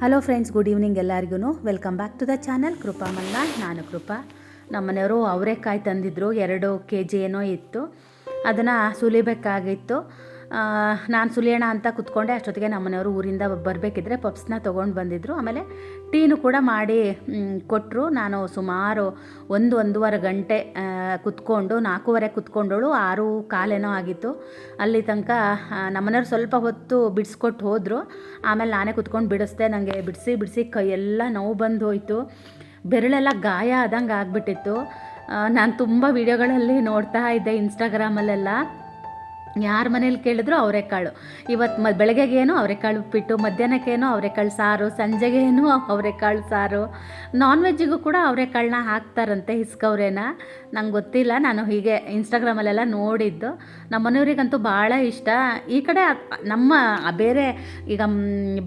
Hello friends good evening ಎಲ್ಲರಿಗೂ welcome back to the channel Krupa Malla, ನಾನು ಕೃಪಾ. ನಮ್ಮ ಮನೆಯವರು ಅವರೆಕಾಯಿ ತಂದಿದ್ದರು ಎರಡು ಕೆ ಜಿ ಏನೋ ಇತ್ತು. ಅದನ್ನು ಸುಲಿಬೇಕಾಗಿತ್ತು. ನಾನು ಸುಲಿಯೋಣ ಅಂತ ಕುತ್ಕೊಂಡೆ, ಅಷ್ಟೊತ್ತಿಗೆ ನಮ್ಮನೆಯವರು ಊರಿಂದ ಬರಬೇಕಿದ್ರೆ ಪಪ್ಸ್ನ ತೊಗೊಂಡು ಬಂದಿದ್ದರು ಆಮೇಲೆ ಟೀನು ಕೂಡ ಮಾಡಿ ಕೊಟ್ಟರು ನಾನು ಸುಮಾರು ಒಂದು ಒಂದೂವರೆ ಗಂಟೆ ಕುತ್ಕೊಂಡು, ನಾಲ್ಕೂವರೆ ಕುತ್ಕೊಂಡಳು ಆರು ಕಾಲೇನೋ ಆಗಿತ್ತು. ಅಲ್ಲಿ ತನಕ ನಮ್ಮನೆಯವ್ರು ಸ್ವಲ್ಪ ಹೊತ್ತು ಬಿಡಿಸ್ಕೊಟ್ಟು ಹೋದರು. ಆಮೇಲೆ ನಾನೇ ಕುತ್ಕೊಂಡು ಬಿಡಿಸ್ದೆ. ನನಗೆ ಬಿಡಿಸಿ ಬಿಡಿಸಿ ಕೈಯೆಲ್ಲ ನೋವು ಬಂದು ಹೋಯಿತು ಬೆರಳೆಲ್ಲ ಗಾಯ ಆದಂಗೆ ಆಗಿಬಿಟ್ಟಿತ್ತು. ನಾನು ತುಂಬ ವೀಡಿಯೋಗಳಲ್ಲಿ ನೋಡ್ತಾ ಇದ್ದೆ ಇನ್ಸ್ಟಾಗ್ರಾಮಲ್ಲೆಲ್ಲ ಯಾರ ಮನೇಲಿ ಕೇಳಿದ್ರು ಅವರೆಕಾಳು ಇವತ್ತು ಮ, ಬೆಳಗ್ಗೆಗೇನು ಅವರೆಕಾಳು ಉಪ್ಪಿಟ್ಟು, ಮಧ್ಯಾಹ್ನಕ್ಕೇನು ಅವರೆಕಾಳು ಸಾರು, ಸಂಜೆಗೇನು ಅವರೆಕಾಳು ಸಾರು. ನಾನ್ ವೆಜ್ಜಿಗೂ ಕೂಡ ಅವರೆಕಾಳನ್ನ ಹಾಕ್ತಾರಂತೆ ಹಿಸ್ಕವ್ರೇನ. ನಂಗೆ ಗೊತ್ತಿಲ್ಲ, ನಾನು ಹೀಗೆ ಇನ್ಸ್ಟಾಗ್ರಾಮಲ್ಲೆಲ್ಲ ನೋಡಿದ್ದು. ನಮ್ಮ ಮನೆಯವ್ರಿಗಂತೂ ಭಾಳ ಇಷ್ಟ. ಈ ಕಡೆ ನಮ್ಮ ಬೇರೆ ಈಗ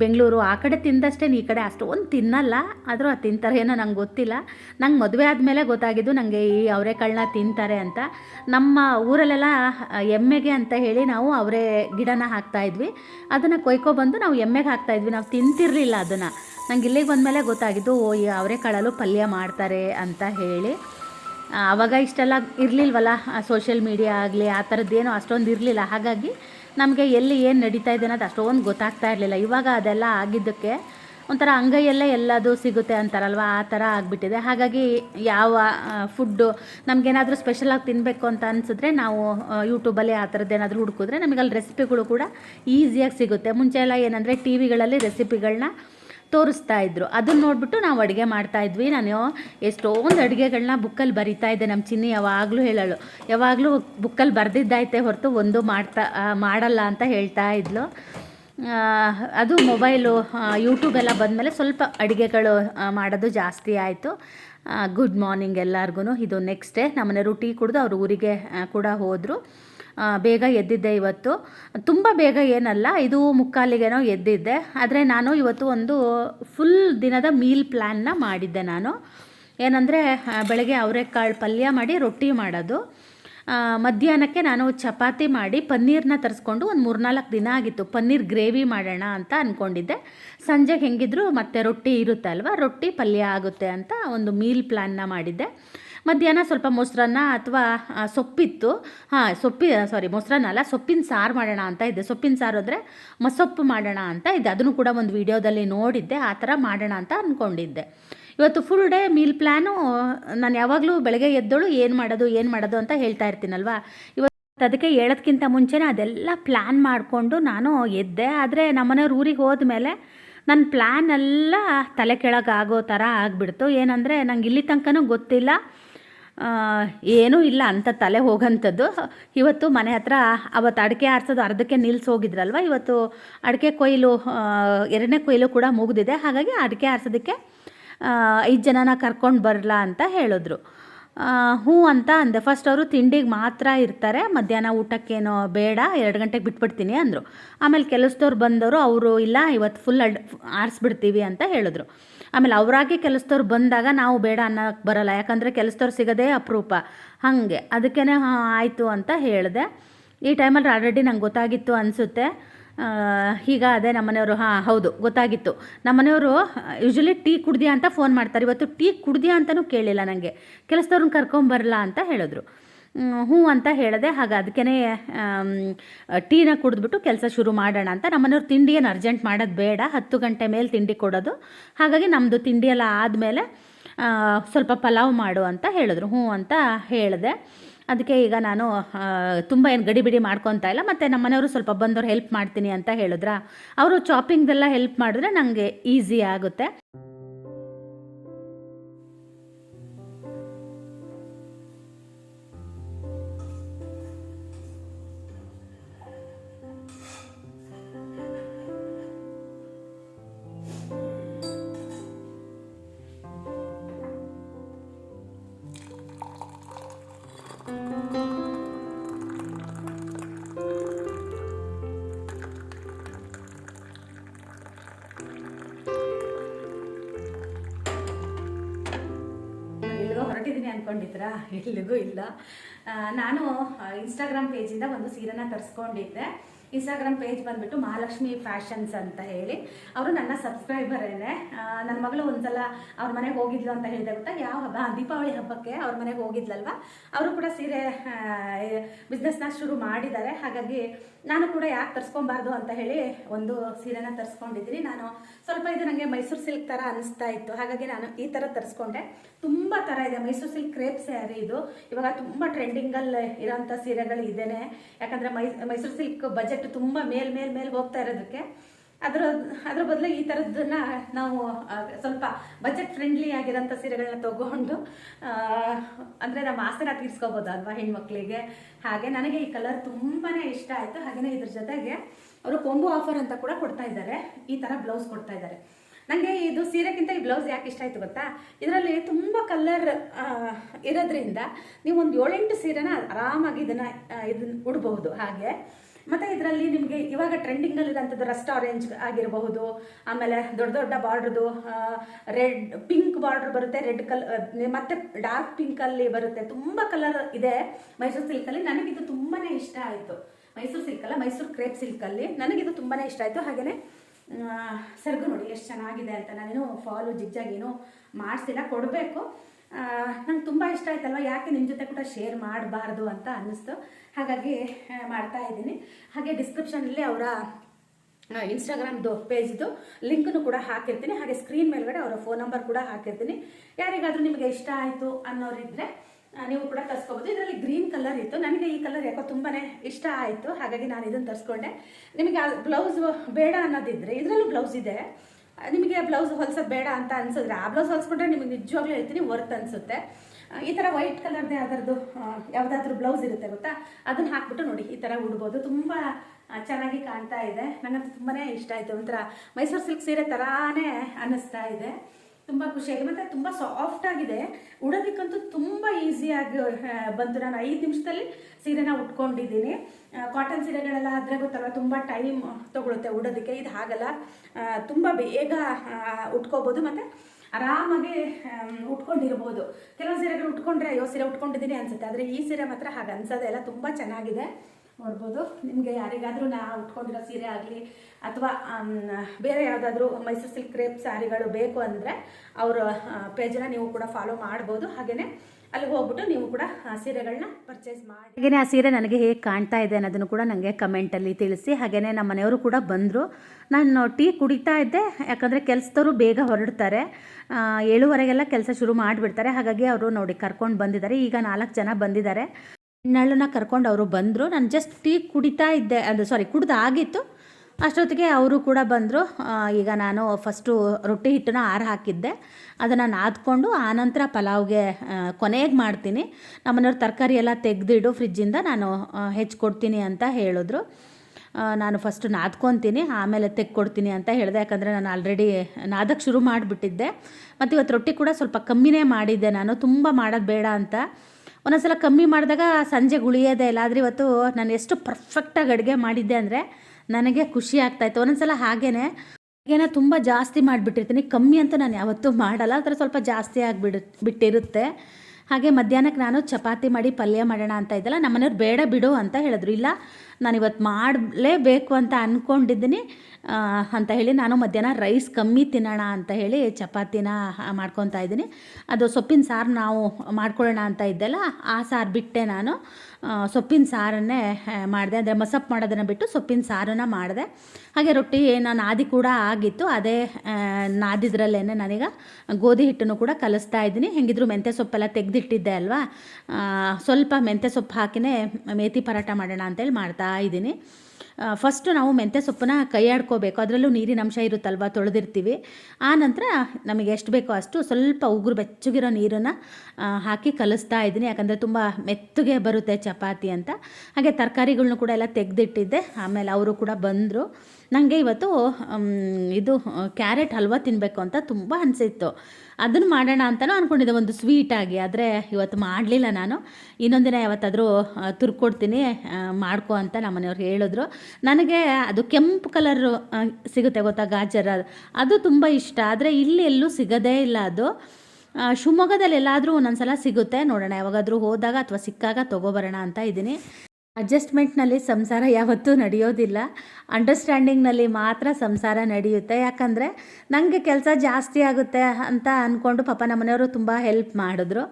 ಬೆಂಗಳೂರು ಆ ಕಡೆ ತಿಂದಷ್ಟೇ ಈ ಕಡೆ ಅಷ್ಟೊಂದು ತಿನ್ನಲ್ಲ. ಆದರೂ ಅದು ತಿಂತಾರೆ ಏನೋ ನಂಗೆ ಗೊತ್ತಿಲ್ಲ. ನಂಗೆ ಮದುವೆ ಆದಮೇಲೆ ಗೊತ್ತಾಗಿದ್ದು ನನಗೆ ಈ ಅವರೆಕಾಳನ್ನ ತಿಂತಾರೆ ಅಂತ. ನಮ್ಮ ಊರಲ್ಲೆಲ್ಲ ಎಮ್ಮೆಗೆ ಅಂತ ಹೇಳಿ ನಾವು ಅವರೇ ಗಿಡನ ಹಾಕ್ತಾಯಿದ್ವಿ ಅದನ್ನು ಕೊಯ್ಕೊಬಂದು ನಾವು ಎಮ್ಮೆಗೆ ಹಾಕ್ತಾಯಿದ್ವಿ ನಾವು ತಿಂತಿರಲಿಲ್ಲ ಅದನ್ನು. ನಂಗೆ ಇಲ್ಲಿಗೆ ಬಂದಮೇಲೆ ಗೊತ್ತಾಗಿದ್ದು, ಓ, ಈ ಅವರೆಕಾಳಲ್ಲೂ ಪಲ್ಯ ಮಾಡ್ತಾರೆ ಅಂತ ಹೇಳಿ. ಆವಾಗ ಇಷ್ಟೆಲ್ಲ ಇರಲಿಲ್ವಲ್ಲ ಸೋಷಿಯಲ್ ಮೀಡಿಯಾ ಆಗಲಿ, ಆ ಥರದ್ದೇನು ಅಷ್ಟೊಂದು ಇರಲಿಲ್ಲ. ಹಾಗಾಗಿ ನಮಗೆ ಎಲ್ಲಿ ಏನು ನಡೀತಾ ಇದೆ ಅನ್ನೋದು ಅಷ್ಟೊಂದು ಗೊತ್ತಾಗ್ತಾ ಇರಲಿಲ್ಲ. ಇವಾಗ ಅದೆಲ್ಲ ಆಗಿದ್ದಕ್ಕೆ ಒಂಥರ ಅಂಗೈಯಲ್ಲೇ ಎಲ್ಲದು ಸಿಗುತ್ತೆ ಅಂತಾರಲ್ವ? ಆ ಥರ ಆಗಿಬಿಟ್ಟಿದೆ. ಹಾಗಾಗಿ ಯಾವ ಫುಡ್ಡು ನಮಗೇನಾದರೂ ಸ್ಪೆಷಲಾಗಿ ತಿನ್ನಬೇಕು ಅಂತ ಅನಿಸಿದ್ರೆ ನಾವು ಯೂಟ್ಯೂಬಲ್ಲಿ ಆ ಥರದ್ದು ಏನಾದರೂ ಹುಡುಕಿದ್ರೆ ನಮಗೆ ಅಲ್ಲಿ ರೆಸಿಪಿಗಳು ಕೂಡ ಈಸಿಯಾಗಿ ಸಿಗುತ್ತೆ. ಮುಂಚೆ ಎಲ್ಲ ಏನಂದರೆ ಟಿ ವಿಗಳಲ್ಲಿ ರೆಸಿಪಿಗಳನ್ನ ತೋರಿಸ್ತಾ ಇದ್ರು. ಅದನ್ನ ನೋಡಿಬಿಟ್ಟು ನಾವು ಅಡುಗೆ ಮಾಡ್ತಾ ಇದ್ವಿ. ನಾನು ಎಷ್ಟೊಂದು ಅಡುಗೆಗಳನ್ನ ಬುಕ್ಕಲ್ಲಿ ಬರಿತಾ ಇದ್ದೆ ನಮ್ಮ ಚಿನ್ನಿ, ಯಾವಾಗಲೂ ಹೇಳೋಳು. ಯಾವಾಗಲೂ ಬುಕ್ಕಲ್ಲಿ ಬರೆದಿದ್ದೈತೆ ಹೊರತು ಒಂದು ಮಾಡ್ತಾ ಮಾಡಲ್ಲ ಅಂತ ಹೇಳ್ತಾ ಇದ್ಲು. ಅದು ಮೊಬೈಲು ಯೂಟ್ಯೂಬ್ ಎಲ್ಲ ಬಂದಮೇಲೆ ಸ್ವಲ್ಪ ಅಡುಗೆಗಳು ಮಾಡೋದು ಜಾಸ್ತಿ ಆಯಿತು. ಗುಡ್ ಮಾರ್ನಿಂಗ್ ಎಲ್ಲರಿಗೂ ಇದು ನೆಕ್ಸ್ಟ್ ಡೇ. ನಮ್ಮನೆ ರೊಟ್ಟಿ ಕುಡಿದು ಅವ್ರ ಊರಿಗೆ ಕೂಡ ಹೋದರು. ಬೇಗ ಎದ್ದಿದ್ದೆ ಇವತ್ತು. ತುಂಬ ಬೇಗ ಏನಲ್ಲ ಇದು ಮುಕ್ಕಾಲಿಗೇನೋ ಎದ್ದಿದ್ದೆ. ಆದರೆ ನಾನು ಇವತ್ತು ಒಂದು ಫುಲ್ ದಿನದ ಮೀಲ್ ಪ್ಲ್ಯಾನ್ನ ಮಾಡಿದ್ದೆ ನಾನು. ಏನಂದರೆ ಬೆಳಗ್ಗೆ ಅವರೆಕಾಳು ಪಲ್ಯ ಮಾಡಿ ರೊಟ್ಟಿ ಮಾಡೋದು. ಮಧ್ಯಾಹ್ನಕ್ಕೆ ನಾನು ಚಪಾತಿ ಮಾಡಿ ಪನ್ನೀರ್ನ ತರಿಸ್ಕೊಂಡು ಒಂದು ಮೂರ್ನಾಲ್ಕು ದಿನ ಆಗಿತ್ತು. ಪನ್ನೀರ್ ಗ್ರೇವಿ ಮಾಡೋಣ ಅಂತ ಅಂದ್ಕೊಂಡಿದ್ದೆ ಸಂಜೆಗೆ ಹೆಂಗಿದ್ರು ಮತ್ತೆ ರೊಟ್ಟಿ ಇರುತ್ತೆ ಅಲ್ವಾ ರೊಟ್ಟಿ ಪಲ್ಯ ಆಗುತ್ತೆ ಅಂತ ಒಂದು ಮೀಲ್ ಪ್ಲ್ಯಾನ್ನ ಮಾಡಿದ್ದೆ. ಮಧ್ಯಾಹ್ನ ಸ್ವಲ್ಪ ಮೊಸರನ್ನ ಅಥವಾ ಸೊಪ್ಪಿತ್ತು. ಹಾಂ, ಸೊಪ್ಪಿ ಸಾರಿ ಮೊಸರನ್ನ ಅಲ್ಲ, ಸೊಪ್ಪಿನ ಸಾರು ಮಾಡೋಣ ಅಂತ ಇದ್ದೆ. ಸೊಪ್ಪಿನ ಸಾರು ಅಂದರೆ ಮಸೊಪ್ಪು ಮಾಡೋಣ ಅಂತ ಇದ್ದೆ. ಅದನ್ನು ಕೂಡ ಒಂದು ವಿಡಿಯೋದಲ್ಲಿ ನೋಡಿದ್ದೆ. ಆ ಥರ ಮಾಡೋಣ ಅಂತ ಅಂದ್ಕೊಂಡಿದ್ದೆ ಇವತ್ತು ಫುಲ್ ಡೇ ಮೀಲ್ ಪ್ಲ್ಯಾನು ನಾನು ಯಾವಾಗಲೂ ಬೆಳಗ್ಗೆ ಎದ್ದಳು ಏನು ಮಾಡೋದು ಏನು ಮಾಡೋದು ಅಂತ ಹೇಳ್ತಾ ಇರ್ತೀನಲ್ವಾ? ಇವತ್ತು ಅದಕ್ಕೆ ಹೇಳೋದಕ್ಕಿಂತ ಮುಂಚೆನೇ ಅದೆಲ್ಲ ಪ್ಲ್ಯಾನ್ ಮಾಡಿಕೊಂಡು ನಾನು ಎದ್ದೆ. ಆದರೆ ನಮ್ಮನೆಯವ್ರ ಊರಿಗೆ ಹೋದ್ಮೇಲೆ ನನ್ನ ಪ್ಲ್ಯಾನ್ ಎಲ್ಲ ತಲೆ ಕೆಳಗೆ ಆಗೋ ಥರ ಆಗಿಬಿಡ್ತು. ಏನಂದರೆ ನಂಗೆ ಇಲ್ಲಿ ತನಕನೂ ಗೊತ್ತಿಲ್ಲ. ಏನೂ ಇಲ್ಲ ಅಂತ ತಲೆ ಹೋಗಂಥದ್ದು. ಇವತ್ತು ಮನೆ ಹತ್ರ ಅವತ್ತು ಅಡಿಕೆ ಆರಿಸೋದು ಅರ್ಧಕ್ಕೆ ನಿಲ್ಸಿ ಹೋಗಿದ್ರಲ್ವ ಇವತ್ತು ಅಡಿಕೆ ಕೊಯ್ಲು ಎರಡನೇ ಕೊಯ್ಲು ಕೂಡ ಮುಗಿದಿದೆ. ಹಾಗಾಗಿ ಅಡಿಕೆ ಆರಿಸೋದಕ್ಕೆ ಐದು ಜನನ ಕರ್ಕೊಂಡು ಬರಲಾ ಅಂತ ಹೇಳಿದ್ರು. ಹ್ಞೂ ಅಂತ ಅಂದೆ. ಫಸ್ಟ್ ಅವರು ತಿಂಡಿಗೆ ಮಾತ್ರ ಇರ್ತಾರೆ. ಮಧ್ಯಾಹ್ನ ಊಟಕ್ಕೇನೋ ಬೇಡ, ಎರಡು ಗಂಟೆಗೆ ಬಿಟ್ಬಿಡ್ತೀನಿ ಅಂದರು. ಆಮೇಲೆ ಕೆಲಸದವ್ರು ಬಂದವರು, ಅವರು ಇಲ್ಲ, ಇವತ್ತು ಫುಲ್ ಅಡ್, ಆರಿಸ್ಬಿಡ್ತೀವಿ ಅಂತ ಹೇಳಿದ್ರು. ಆಮೇಲೆ ಅವರಾಗೆ ಕೆಲಸದವ್ರು ಬಂದಾಗ ನಾವು ಬೇಡ ಅನ್ನೋಕ್ಕೆ ಬರಲ್ಲ. ಯಾಕಂದರೆ ಕೆಲಸದವ್ರು ಸಿಗೋದೇ ಅಪರೂಪ. ಹಾಗೆ. ಅದಕ್ಕೇ ಹಾಂ, ಆಯಿತು ಅಂತ ಹೇಳಿದೆ. ಈ ಟೈಮಲ್ಲಿ ಆಲ್ರೆಡಿ ನಂಗೆ ಗೊತ್ತಾಗಿತ್ತು ಅನಿಸುತ್ತೆ. ಈಗ ಅದೇ ನಮ್ಮನೆಯವರು, ಹಾಂ, ಹೌದು, ಗೊತ್ತಾಗಿತ್ತು. ನಮ್ಮನೆಯವರು ಯೂಶ್ವಲಿ ಟೀ ಕುಡ್ದಿಯಾ ಅಂತ ಫೋನ್ ಮಾಡ್ತಾರೆ. ಇವತ್ತು ಟೀ ಕುಡ್ದಿಯಾ ಅಂತಲೂ ಕೇಳಿಲ್ಲ ನನಗೆ ಕೆಲಸದವ್ರನ್ನ ಕರ್ಕೊಂಬರಲ್ಲ ಅಂತ ಹೇಳಿದ್ರು. ಹ್ಞೂ ಅಂತ ಹೇಳಿದೆ, ಹಾಗೆ ಅದಕ್ಕೇ ಟೀನ ಕುಡಿದ್ಬಿಟ್ಟು ಕೆಲಸ ಶುರು ಮಾಡೋಣ ಅಂತ. ನಮ್ಮನೆಯವ್ರು ತಿಂಡಿ ಏನು ಅರ್ಜೆಂಟ್ ಮಾಡೋದು ಬೇಡ. ಹತ್ತು ಗಂಟೆ ಮೇಲೆ ತಿಂಡಿ ಕೊಡೋದು. ಹಾಗಾಗಿ ನಮ್ಮದು ತಿಂಡಿ ಎಲ್ಲ ಆದಮೇಲೆ ಸ್ವಲ್ಪ ಪಲಾವ್ ಮಾಡು ಅಂತ ಹೇಳಿದ್ರು. ಹ್ಞೂ ಅಂತ ಹೇಳಿದೆ. ಅದಕ್ಕೆ ಈಗ ನಾನು ತುಂಬ ಏನು ಗಡಿಬಿಡಿ ಮಾಡ್ಕೊತಾ ಇಲ್ಲ. ಮತ್ತು ನಮ್ಮ ಮನೆಯವರು ಸ್ವಲ್ಪ ಬಂದವರು ಹೆಲ್ಪ್ ಮಾಡ್ತೀನಿ ಅಂತ ಹೇಳಿದ್ರ? ಅವರು ಚಾಪಿಂಗ್ದೆಲ್ಲ ಹೆಲ್ಪ್ ಮಾಡಿದ್ರೆ ನನಗೆ ಈಸಿ ಆಗುತ್ತೆ. ಅಂದ್ಕೊಂಡಿದ್ರಾ ಎಲ್ಲಿಗೂ ಇಲ್ಲ. ನಾನು ಇನ್ಸ್ಟಾಗ್ರಾಮ್ ಪೇಜಿಂದ ಒಂದು ಸೀರೆನ ತರಿಸ್ಕೊಂಡಿದ್ದೆ. ಇನ್ಸ್ಟಾಗ್ರಾಮ್ ಪೇಜ್ ಬಂದ್ಬಿಟ್ಟು ಮಹಾಲಕ್ಷ್ಮಿ ಫ್ಯಾಷನ್ಸ್ ಅಂತ ಹೇಳಿ. ಅವರು ನನ್ನ ಸಬ್ಸ್ಕ್ರೈಬರೇನೆ ನನ್ನ ಮಗಳು ಒಂದ್ಸಲ ಅವ್ರ ಮನೆಗೆ ಹೋಗಿದ್ಲು ಅಂತ ಹೇಳಿದೆ ಗೊತ್ತಾ? ಯಾವ ಹಬ್ಬ? ದೀಪಾವಳಿ ಹಬ್ಬಕ್ಕೆ ಅವ್ರ ಮನೆಗೆ ಹೋಗಿದ್ಲಲ್ವ? ಅವರು ಕೂಡ ಸೀರೆ ಬಿಸ್ನೆಸ್ನ ಶುರು ಮಾಡಿದ್ದಾರೆ. ಹಾಗಾಗಿ ನಾನು ಕೂಡ ಯಾಕೆ ತರಿಸ್ಕೊಬಾರ್ದು ಅಂತ ಹೇಳಿ ಒಂದು ಸೀರೆನ ತರಿಸ್ಕೊಂಡಿದ್ದೀನಿ. ನಾನು ಸ್ವಲ್ಪ ಇದು ನನಗೆ ಮೈಸೂರು ಸಿಲ್ಕ್ ಥರ ಅನಿಸ್ತಾ ಇತ್ತು. ಹಾಗಾಗಿ ನಾನು ಈ ಥರ ತರಿಸ್ಕೊಂಡೆ. ತುಂಬ ಥರ ಇದೆ. ಮೈಸೂರು ಸಿಲ್ಕ್ ಕ್ರೇಪ್ ಸ್ಯಾರಿ ಇದು. ಇವಾಗ ತುಂಬ ಟ್ರೆಂಡಿಂಗಲ್ಲಿ ಇರೋಂಥ ಸೀರೆಗಳು ಇದೇನೆ. ಯಾಕಂದರೆ ಮೈ, ಮೈಸೂರು ಸಿಲ್ಕ್ ಬಜೆಟ್ ತುಂಬ ಮೇಲ್ ಮೇಲ್, ಮೇಲೆ ಹೋಗ್ತಾ ಇರೋದಕ್ಕೆ. ಅದರ, ಅದ್ರ ಬದಲು ಈ ಥರದ್ದನ್ನ ನಾವು ಸ್ವಲ್ಪ ಬಜೆಟ್ ಫ್ರೆಂಡ್ಲಿ ಆಗಿರೋಂಥ ಸೀರೆಗಳನ್ನ ತಗೊಂಡು ಅಂದರೆ ನಮ್ಮ ಆಸೆನ ತೀರ್ಸ್ಕೋಬೋದು ಅಲ್ವಾ ಹೆಣ್ಮಕ್ಳಿಗೆ. ಹಾಗೆ ನನಗೆ ಈ ಕಲರ್ ತುಂಬಾ ಇಷ್ಟ ಆಯಿತು. ಹಾಗೆಯೇ ಇದ್ರ ಜೊತೆಗೆ ಅವರು ಕೊಂಬು ಆಫರ್ ಅಂತ ಕೂಡ ಕೊಡ್ತಾ ಇದ್ದಾರೆ. ಈ ಥರ ಬ್ಲೌಸ್ ಕೊಡ್ತಾ ಇದ್ದಾರೆ. ನನಗೆ ಇದು ಸೀರೆಗಿಂತ ಈ ಬ್ಲೌಸ್ ಯಾಕೆ ಇಷ್ಟ ಆಯಿತು ಗೊತ್ತಾ? ಇದರಲ್ಲಿ ತುಂಬ ಕಲರ್ ಇರೋದ್ರಿಂದ ನೀವು ಒಂದು ಏಳೆಂಟು ಸೀರೆನ ಆರಾಮಾಗಿ ಇದನ್ನು ಇದನ್ನ ಉಡಬಹುದು ಹಾಗೆ. ಮತ್ತು ಇದರಲ್ಲಿ ನಿಮಗೆ ಇವಾಗ ಟ್ರೆಂಡಿಂಗಲ್ಲಿರೋಂಥದ್ದು ರಸ್ಟ್ ಆರೆಂಜ್ ಆಗಿರಬಹುದು, ಆಮೇಲೆ ದೊಡ್ಡ ದೊಡ್ಡ ಬಾರ್ಡ್ರದು ರೆಡ್ ಪಿಂಕ್ ಬಾರ್ಡ್ರ್ ಬರುತ್ತೆ ರೆಡ್ ಕಲ್ ಮತ್ತೆ ಡಾರ್ಕ್ ಪಿಂಕಲ್ಲಿ ಬರುತ್ತೆ. ತುಂಬ ಕಲರ್ ಇದೆ ಮೈಸೂರು ಸಿಲ್ಕಲ್ಲಿ ನನಗಿದು ತುಂಬಾ ಇಷ್ಟ ಆಯಿತು ಮೈಸೂರು ಸಿಲ್ಕಲ್ಲ ಮೈಸೂರು ಕ್ರೇಪ್ ಸಿಲ್ಕಲ್ಲಿ ನನಗಿದು ತುಂಬಾ ಇಷ್ಟ ಆಯಿತು. ಹಾಗೆಯೇ ಸೆರಗು ನೋಡಿ, ಎಷ್ಟು ಚೆನ್ನಾಗಿದೆ ಅಂತ ನಾನೇನು ಫಾಲು ಜಿಜ್ಜಾಗಿ ಏನೋ ಮಾಡಿಸಿಲ್ಲ, ಕೊಡಬೇಕು. ನಂಗೆ ತುಂಬ ಇಷ್ಟ ಆಯ್ತಲ್ವ? ಯಾಕೆ ನಿಮ್ಮ ಜೊತೆ ಕೂಡ ಶೇರ್ ಮಾಡಬಾರ್ದು ಅಂತ ಅನ್ನಿಸ್ತು. ಹಾಗಾಗಿ ಮಾಡ್ತಾ ಇದ್ದೀನಿ. ಹಾಗೆ ಡಿಸ್ಕ್ರಿಪ್ಷನಲ್ಲಿ ಅವರ ಇನ್ಸ್ಟಾಗ್ರಾಮ್ದು ಪೇಜ್ದು ಲಿಂಕ್ನು ಕೂಡ ಹಾಕಿರ್ತೀನಿ. ಹಾಗೆ ಸ್ಕ್ರೀನ್ ಮೇಲ್ಗಡೆ ಅವರ ಫೋನ್ ನಂಬರ್ ಕೂಡ ಹಾಕಿರ್ತೀನಿ. ಯಾರಿಗಾದರೂ ನಿಮಗೆ ಇಷ್ಟ ಆಯಿತು ಅನ್ನೋರಿದ್ರೆ ನೀವು ಕೂಡ ತರಿಸ್ಕೋಬೋದು ಇದರಲ್ಲಿ ಗ್ರೀನ್ ಕಲರ್ ಇತ್ತು. ನನಗೆ ಈ ಕಲರ್ ಯಾಕೋ ತುಂಬಾ ಇಷ್ಟ ಆಯಿತು. ಹಾಗಾಗಿ ನಾನು ಇದನ್ನು ತರಿಸ್ಕೊಂಡೆ. ನಿಮಗೆ ಬ್ಲೌಸ್ ಬೇಡ ಅನ್ನೋದಿದ್ರೆ, ಇದರಲ್ಲೂ ಬ್ಲೌಸ್ ಇದೆ. ನಿಮಗೆ ಬ್ಲೌಸ್ ಹೊಲ್ಸೋದು ಬೇಡ ಅಂತ ಅನ್ಸಿದ್ರೆ, ಆ ಬ್ಲೌಸ್ ಹೊಲ್ಸ್ಕೊಂಡ್ರೆ ನಿಮಗೆ ನಿಜವಾಗ್ಲೂ ಹೇಳ್ತೀನಿ ವರ್ತ್ ಅನಿಸುತ್ತೆ. ಈ ಥರ ವೈಟ್ ಕಲರ್ದೇ ಅದರದ್ದು ಯಾವುದಾದ್ರೂ ಬ್ಲೌಸ್ ಇರುತ್ತೆ ಗೊತ್ತಾ? ಅದನ್ನು ಹಾಕ್ಬಿಟ್ಟು ನೋಡಿ, ಈ ಥರ ಉಡ್ಬೋದು. ತುಂಬ ಚೆನ್ನಾಗಿ ಕಾಣ್ತಾ ಇದೆ. ನನಗಂತೂ ತುಂಬಾ ಇಷ್ಟ ಆಯಿತು. ಒಂಥರ ಮೈಸೂರು ಸಿಲ್ಕ್ ಸೀರೆ ಥರಾನೇ ಅನ್ನಿಸ್ತಾ ಇದೆ. ತುಂಬ ಖುಷಿಯಾಗಿದೆ ಮತ್ತು ತುಂಬ ಸಾಫ್ಟ್ ಆಗಿದೆ. ಉಡೋದಕ್ಕಂತೂ ತುಂಬ ಈಸಿಯಾಗಿ ಬಂತು. ನಾನು ಐದು ನಿಮಿಷದಲ್ಲಿ ಸೀರೆನ ಉಟ್ಕೊಂಡಿದ್ದೀನಿ. ಕಾಟನ್ ಸೀರೆಗಳೆಲ್ಲ ಆದರೆ ಗೊತ್ತಲ್ಲ ತುಂಬ ಟೈಮ್ ತೊಗೊಳುತ್ತೆ ಉಡೋದಕ್ಕೆ ಇದು ಹಾಗಲ್ಲ. ತುಂಬ ಬೇಗ ಉಟ್ಕೋಬೋದು. ಮತ್ತು ಆರಾಮಾಗಿ ಉಟ್ಕೊಂಡಿರ್ಬೋದು. ಕೆಲವು ಸೀರೆಗಳು ಉಟ್ಕೊಂಡ್ರೆ, ಅಯ್ಯೋ, ಸೀರೆ ಉಟ್ಕೊಂಡಿದ್ದೀನಿ ಅನ್ಸುತ್ತೆ. ಆದರೆ ಈ ಸೀರೆ ಮಾತ್ರ ಹಾಗೆ ಅನ್ಸೋದೇ ಇಲ್ಲ. ತುಂಬ ಚೆನ್ನಾಗಿದೆ. ನೋಡ್ಬೋದು. ನಿಮಗೆ ಯಾರಿಗಾದರೂ ನಾ ಉಟ್ಕೊಂಡಿರೋ ಸೀರೆ ಆಗಲಿ ಅಥವಾ ಬೇರೆ ಯಾವುದಾದ್ರೂ ಮೈಸೂರು ಸಿಲ್ಕ್ ಕ್ರೇಪ್ ಸ್ಯಾರಿಗಳು ಬೇಕು ಅಂದರೆ ಅವರ ಪೇಜನ್ನ ನೀವು ಕೂಡ ಫಾಲೋ ಮಾಡ್ಬೋದು. ಹಾಗೆಯೇ ಅಲ್ಲಿ ಹೋಗ್ಬಿಟ್ಟು ನೀವು ಕೂಡ, ಆ ಸೀರೆಗಳನ್ನ ಪರ್ಚೇಸ್ ಮಾಡಿ. ಹಾಗೆಯೇ ಆ ಸೀರೆ ನನಗೆ ಹೇಗೆ ಕಾಣ್ತಾ ಇದೆ ಅನ್ನೋದನ್ನು ಕೂಡ ನನಗೆ ಕಮೆಂಟಲ್ಲಿ ತಿಳಿಸಿ. ಹಾಗೆಯೇ ನಮ್ಮ ಮನೆಯವರು ಕೂಡ ಬಂದರು. ನಾನು ಟೀ ಕುಡಿತಾ ಇದ್ದೆ, ಯಾಕಂದರೆ ಕೆಲಸದವರು ಬೇಗ ಹೊರಡ್ತಾರೆ. ಏಳುವರೆಗೆಲ್ಲ ಕೆಲಸ ಶುರು ಮಾಡಿಬಿಡ್ತಾರೆ. ಹಾಗಾಗಿ ಅವರು ನೋಡಿ ಕರ್ಕೊಂಡು ಬಂದಿದ್ದಾರೆ. ಈಗ ನಾಲ್ಕು ಜನ ಬಂದಿದ್ದಾರೆ. ಹೆಣ್ಣಳ್ಳನ್ನ ಕರ್ಕೊಂಡು ಅವರು ಬಂದರು. ನಾನು ಜಸ್ಟ್ ಟೀ ಕುಡಿತಾ ಇದ್ದೆ. ಅದು ಸಾರಿ ಕುಡ್ದಾಗಿತ್ತು ಅಷ್ಟೊತ್ತಿಗೆ ಅವರು ಕೂಡ ಬಂದರು. ಈಗ ನಾನು ಫಸ್ಟು ರೊಟ್ಟಿ ಹಿಟ್ಟನ್ನ ಆರು ಹಾಕಿದ್ದೆ. ಅದನ್ನು ನಾದ್ಕೊಂಡು ಆನಂತರ ಪಲಾವ್ಗೆ ಕೊನೆಗೆ ಮಾಡ್ತೀನಿ. ನಮ್ಮನೆಯವ್ರು ತರಕಾರಿ ಎಲ್ಲ ತೆಗೆದಿಡು ಫ್ರಿಜ್ಜಿಂದ ನಾನು ಹೆಚ್ಚು ಹೆಚ್ಚಿಕೊಡ್ತೀನಿ ಅಂತ ಹೇಳಿದ್ರು. ನಾನು ಫಸ್ಟ್ ನಾದ್ಕೊತೀನಿ, ಆಮೇಲೆ ತೆಗ್ಕೊಡ್ತೀನಿ ಅಂತ ಹೇಳಿದೆ. ಯಾಕಂದರೆ ನಾನು ಆಲ್ರೆಡಿ ನಾದಕ್ಕೆ ಶುರು ಮಾಡಿಬಿಟ್ಟಿದ್ದೆ. ಮತ್ತು ಇವತ್ತು ರೊಟ್ಟಿ ಕೂಡ ಸ್ವಲ್ಪ ಕಮ್ಮಿನೇ ಮಾಡಿದ್ದೆ ನಾನು. ತುಂಬ ಮಾಡೋದು ಬೇಡ ಅಂತ. ಒಂದೊಂದ್ಸಲ ಕಮ್ಮಿ ಮಾಡಿದಾಗ ಸಂಜೆ ಉಳಿಯೋದೇ ಇಲ್ಲ. ಆದರೆ ಇವತ್ತು ನಾನು ಎಷ್ಟು ಪರ್ಫೆಕ್ಟಾಗಿ ಅಡುಗೆ ಮಾಡಿದ್ದೆ ಅಂದರೆ ನನಗೆ ಖುಷಿ ಆಗ್ತಾಯಿತ್ತು ಒಂದೊಂದ್ಸಲ ಹಾಗೇ ಏನೋ ತುಂಬ ಜಾಸ್ತಿ ಮಾಡಿಬಿಟ್ಟಿರ್ತೀನಿ. ಕಮ್ಮಿ ಅಂತ ನಾನು ಯಾವತ್ತೂ ಮಾಡಲ್ಲ. ಅದರ ಸ್ವಲ್ಪ ಜಾಸ್ತಿ ಆಗಿಬಿಡು, ಬಿಟ್ಟಿರುತ್ತೆ. ಹಾಗೆ ಮಧ್ಯಾಹ್ನಕ್ಕೆ ನಾನು ಚಪಾತಿ ಮಾಡಿ ಪಲ್ಯ ಮಾಡೋಣ ಅಂತ ಇದ್ದಲ್ಲ, ನಮ್ಮನೆಯವ್ರು ಬೇಡ ಬಿಡು ಅಂತ ಹೇಳಿದ್ರು. ಇಲ್ಲ ನಾನಿವತ್ತು ಮಾಡಲೇಬೇಕು ಅಂತ ಅಂದ್ಕೊಂಡಿದ್ದೀನಿ ಅಂತ ಹೇಳಿ ನಾನು ಮಧ್ಯಾಹ್ನ ರೈಸ್ ಕಮ್ಮಿ ತಿನ್ನೋಣ ಅಂತ ಹೇಳಿ ಚಪಾತಿನ ಮಾಡ್ಕೊತಾ ಇದ್ದೀನಿ. ಅದು ಸೊಪ್ಪಿನ ಸಾರು ನಾವು ಮಾಡ್ಕೊಳ್ಳೋಣ ಅಂತ ಇದ್ದಲ್ಲ, ಆ ಸಾರು ಬಿಟ್ಟೆ ನಾನು. ಸೊಪ್ಪಿನ ಸಾರನ್ನೇ ಮಾಡಿದೆ. ಅಂದರೆ ಮಸಪ್ ಮಾಡೋದನ್ನು ಬಿಟ್ಟು ಸೊಪ್ಪಿನ ಸಾರನ್ನ ಮಾಡಿದೆ. ಹಾಗೆ ರೊಟ್ಟಿ ನಾನು ನಾದಿ ಕೂಡ ಆಗಿತ್ತು. ಅದೇ ನಾದಿದ್ರಲ್ಲೇ ನಾನೀಗ ಗೋಧಿ ಹಿಟ್ಟನ್ನು ಕೂಡ ಕಲಿಸ್ತಾ ಇದ್ದೀನಿ. ಹೆಂಗಿದ್ರು ಮೆಂತ್ಯ ಸೊಪ್ಪೆಲ್ಲ ತೆಗೆದಿಟ್ಟಿದ್ದೆ ಅಲ್ವಾ? ಸ್ವಲ್ಪ ಮೆಂತ್ಯ ಸೊಪ್ಪು ಹಾಕಿನೇ ಮೇತಿ ಪರಾಟ ಮಾಡೋಣ ಅಂತೇಳಿ ಮಾಡ್ತಾ ಇದ್ದೀನಿ. ಫಸ್ಟು ನಾವು ಮೆಂತ್ಯ ಸೊಪ್ಪನ್ನ ಕೈ ಆಡ್ಕೋಬೇಕು ಅದರಲ್ಲೂ ನೀರಿನ ಅಂಶ ಇರುತ್ತಲ್ವ? ತೊಳೆದಿರ್ತೀವಿ. ಆ ನಂತರ ನಮಗೆ ಎಷ್ಟು ಬೇಕೋ ಅಷ್ಟು ಸ್ವಲ್ಪ ಉಗುರು ಬೆಚ್ಚಗಿರೋ ನೀರನ್ನು ಹಾಕಿ ಕಲಿಸ್ತಾ ಇದ್ದೀನಿ. ಯಾಕಂದರೆ ತುಂಬ ಮೆತ್ತಗೆ ಬರುತ್ತೆ ಚಪಾತಿ ಅಂತ. ಹಾಗೆ ತರಕಾರಿಗಳ್ನು ಕೂಡ ಎಲ್ಲ ತೆಗೆದಿಟ್ಟಿದ್ದೆ. ಆಮೇಲೆ ಅವರು ಕೂಡ ಬಂದರು. ನನಗೆ ಇವತ್ತು ಇದು, ಕ್ಯಾರೆಟ್ ಹಲ್ವಾ ತಿನ್ನಬೇಕು ಅಂತ ತುಂಬ ಅನಿಸಿತ್ತು. ಅದನ್ನು ಮಾಡೋಣ ಅಂತಲೂ ಅಂದ್ಕೊಂಡಿದ್ದೆ ಒಂದು ಸ್ವೀಟಾಗಿ ಆದರೆ ಇವತ್ತು ಮಾಡಲಿಲ್ಲ ನಾನು. ಇನ್ನೊಂದಿನ ದಿನ ಯಾವತ್ತಾದರೂ ತುರ್ಕೊಡ್ತೀನಿ ಮಾಡ್ಕೊ ಅಂತ ನಮ್ಮ ಮನೆಯವ್ರು ಹೇಳಿದ್ರು. ನನಗೆ ಅದು ಕೆಂಪು ಕಲರು ಸಿಗುತ್ತೆ ಗೊತ್ತಾ ಗಾಜರ? ಅದು ತುಂಬ ಇಷ್ಟ. ಆದರೆ ಇಲ್ಲಿ ಎಲ್ಲೂ ಸಿಗೋದೇ ಇಲ್ಲ ಅದು. ಶಿವಮೊಗ್ಗದಲ್ಲಿ ಎಲ್ಲಾದರೂ ಒಂದೊಂದ್ಸಲ ಸಿಗುತ್ತೆ. ನೋಡೋಣ ಯಾವಾಗಾದರೂ ಹೋದಾಗ ಅಥವಾ ಸಿಕ್ಕಾಗ ತೊಗೊಬರೋಣ ಅಂತ ಇದ್ದೀನಿ. ಅಡ್ಜಸ್ಟ್ಮೆಂಟ್ನಲ್ಲಿ ಸಂಸಾರ ಯಾವತ್ತೂ ನಡೆಯೋದಿಲ್ಲ. ಅಂಡರ್ಸ್ಟ್ಯಾಂಡಿಂಗ್ನಲ್ಲಿ ಮಾತ್ರ ಸಂಸಾರ ನಡೆಯುತ್ತೆ. ಯಾಕಂದರೆ ನನಗೆ ಕೆಲಸ ಜಾಸ್ತಿ ಆಗುತ್ತೆ ಅಂತ ಅಂದ್ಕೊಂಡು ಪಾಪ ನಮ್ಮ ಮನೆಯವರು ತುಂಬ ಹೆಲ್ಪ್ ಮಾಡಿದ್ರು.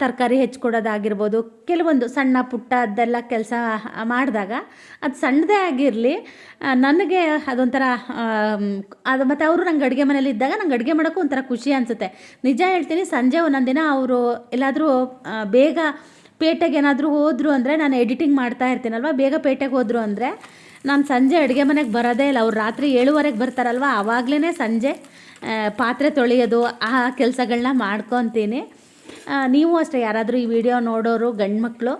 ತರಕಾರಿ ಹೆಚ್ಚಿಕೊಡೋದಾಗಿರ್ಬೋದು ಕೆಲವೊಂದು ಸಣ್ಣ ಪುಟ್ಟ ಅದೆಲ್ಲ ಕೆಲಸ ಮಾಡಿದಾಗ ಅದು ಸಣ್ಣದೇ ಆಗಿರಲಿ ನನಗೆ ಅದೊಂಥರ ಅದು ಮತ್ತು ಅವರು ನಂಗೆ ಅಡುಗೆ ಮನೇಲಿ ಇದ್ದಾಗ ನಂಗೆ ಅಡುಗೆ ಮಾಡೋಕ್ಕೂ ಒಂಥರ ಖುಷಿ ಅನಿಸುತ್ತೆ. ನಿಜ ಹೇಳ್ತೀನಿ, ಸಂಜೆ ಒಂದೊಂದು ದಿನ ಅವರು ಎಲ್ಲಾದರೂ ಬೇಗ ಪೇಟೆಗೆ ಏನಾದರೂ ಹೋದರು ಅಂದರೆ ನಾನು ಎಡಿಟಿಂಗ್ ಮಾಡ್ತಾ ಇರ್ತೀನಲ್ವ? ಬೇಗ ಪೇಟೆಗೆ ಹೋದರು ಅಂದರೆ ನಾನು ಸಂಜೆ ಅಡುಗೆ ಮನೆಗೆ ಬರೋದೇ ಇಲ್ಲ. ಅವ್ರು ರಾತ್ರಿ ಏಳುವರೆಗೆ ಬರ್ತಾರಲ್ವ? ಆವಾಗಲೇ ಸಂಜೆ ಪಾತ್ರೆ ತೊಳೆಯೋದು, ಆ ಕೆಲಸಗಳನ್ನ ಮಾಡ್ಕೊತೀನಿ. ನೀವು ಅಷ್ಟೇ, ಯಾರಾದರೂ ಈ ವಿಡಿಯೋ ನೋಡೋರು ಗಂಡು ಮಕ್ಕಳು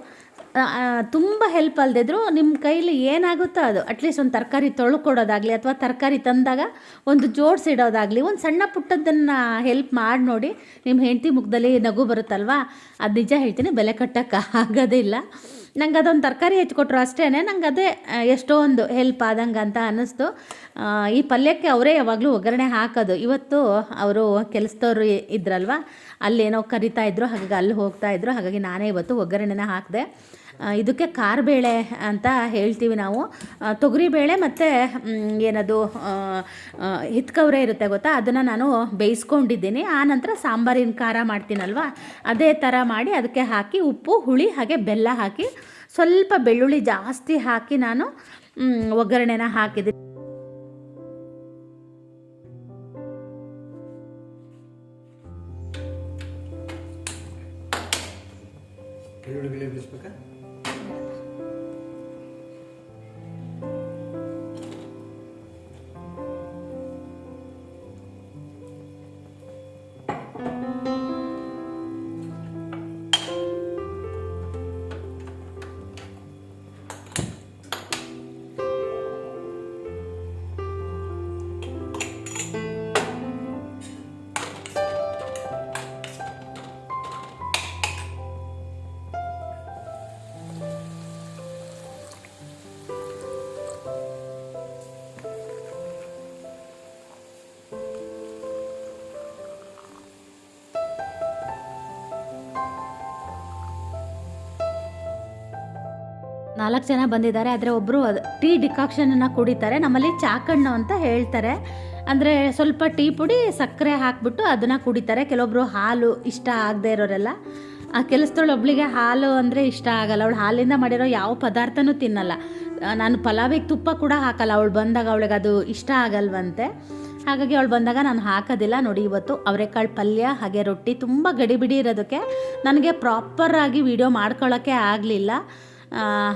ತುಂಬ ಹೆಲ್ಪ್ ಅಲ್ಲದಿದ್ರು ನಿಮ್ಮ ಕೈಲಿ ಏನಾಗುತ್ತೋ ಅದು. ಅಟ್ಲೀಸ್ಟ್ ಒಂದು ತರಕಾರಿ ತೊಳ್ಕೊಡೋದಾಗಲಿ ಅಥವಾ ತರಕಾರಿ ತಂದಾಗ ಒಂದು ಜೋಡಿಸಿಡೋದಾಗಲಿ ಒಂದು ಸಣ್ಣ ಪುಟ್ಟದ್ದನ್ನು ಹೆಲ್ಪ್ ಮಾಡಿ ನೋಡಿ ನಿಮ್ಮ ಹೆಂಡತಿ ಮುಖದಲ್ಲಿ ನಗು ಬರುತ್ತಲ್ವಾ? ಅದು ನಿಜ ಹೇಳ್ತೀನಿ, ಬೆಲೆ ಕಟ್ಟಕ್ಕೆ ಆಗೋದಿಲ್ಲ. ನಂಗೆ ಅದೊಂದು ತರಕಾರಿ ಹೆಚ್ಚಿಕೊಟ್ರು ಅಷ್ಟೇ ನಂಗೆ ಅದೇ ಎಷ್ಟೋ ಒಂದು ಹೆಲ್ಪ್ ಆದಂಗೆ ಅಂತ ಅನ್ನಿಸ್ತು. ಈ ಪಲ್ಯಕ್ಕೆ ಅವರೇ ಯಾವಾಗಲೂ ಒಗ್ಗರಣೆ ಹಾಕೋದು. ಇವತ್ತು ಅವರು ಕೆಲಸದವ್ರು ಇದ್ರಲ್ವ, ಅಲ್ಲೇನೋ ಕರಿತಾ ಇದ್ರು, ಹಾಗಾಗಿ ಅಲ್ಲಿ ಹೋಗ್ತಾ ಇದ್ರು, ಹಾಗಾಗಿ ನಾನೇ ಇವತ್ತು ಒಗ್ಗರಣೆನ ಹಾಕಿದೆ. ಇದಕ್ಕೆ ಕಾರ್ಬೇಳೆ ಅಂತ ಹೇಳ್ತೀವಿ ನಾವು. ತೊಗರಿಬೇಳೆ ಮತ್ತು ಏನದು ಹಿತ್ಕವ್ರೆ ಇರುತ್ತೆ ಗೊತ್ತಾ? ಅದನ್ನು ನಾನು ಬೇಯಿಸ್ಕೊಂಡಿದ್ದೀನಿ. ಆ ನಂತರ ಸಾಂಬಾರಿನ ಖಾರ ಮಾಡ್ತೀನಲ್ವ? ಅದೇ ಥರ ಮಾಡಿ ಅದಕ್ಕೆ ಹಾಕಿ ಉಪ್ಪು, ಹುಳಿ ಹಾಗೆ ಬೆಲ್ಲ ಹಾಕಿ ಸ್ವಲ್ಪ ಬೆಳ್ಳುಳ್ಳಿ ಜಾಸ್ತಿ ಹಾಕಿ ನಾನು ಒಗ್ಗರಣೆನ ಹಾಕಿದ್ದೀನಿ. ನಾಲ್ಕು ಜನ ಬಂದಿದ್ದಾರೆ, ಆದರೆ ಒಬ್ಬರು ಟೀ ಡಿಕಾಕ್ಷನನ್ನು ಕುಡಿತಾರೆ, ನಮ್ಮಲ್ಲಿ ಚಾಕಣ್ಣು ಅಂತ ಹೇಳ್ತಾರೆ. ಅಂದರೆ ಸ್ವಲ್ಪ ಟೀ ಪುಡಿ, ಸಕ್ಕರೆ ಹಾಕ್ಬಿಟ್ಟು ಅದನ್ನು ಕುಡಿತಾರೆ. ಕೆಲವೊಬ್ಬರು ಹಾಲು ಇಷ್ಟ ಆಗದೆ ಇರೋರೆಲ್ಲ. ಆ ಕೆಲಸದೊಳು ಒಬ್ಳಿಗೆ ಹಾಲು ಅಂದರೆ ಇಷ್ಟ ಆಗಲ್ಲ. ಅವಳು ಹಾಲಿಂದ ಮಾಡಿರೋ ಯಾವ ಪದಾರ್ಥನೂ ತಿನ್ನಲ್ಲ. ನಾನು ಪಲಾವಿಗೆ ತುಪ್ಪ ಕೂಡ ಹಾಕಲ್ಲ. ಅವಳು ಬಂದಾಗ ಅವಳಿಗೆ ಅದು ಇಷ್ಟ ಆಗಲ್ವಂತೆ. ಹಾಗಾಗಿ ಅವಳು ಬಂದಾಗ ನಾನು ಹಾಕೋದಿಲ್ಲ. ನೋಡಿ, ಇವತ್ತು ಅವರೆಕಾಳು ಪಲ್ಯ, ಹಾಗೆ ರೊಟ್ಟಿ ತುಂಬ ಗಡಿಬಿಡಿ ಇರೋದಕ್ಕೆ ನನಗೆ ಪ್ರಾಪರಾಗಿ ವಿಡಿಯೋ ಮಾಡ್ಕೊಳ್ಳೋಕ್ಕೆ ಆಗಲಿಲ್ಲ.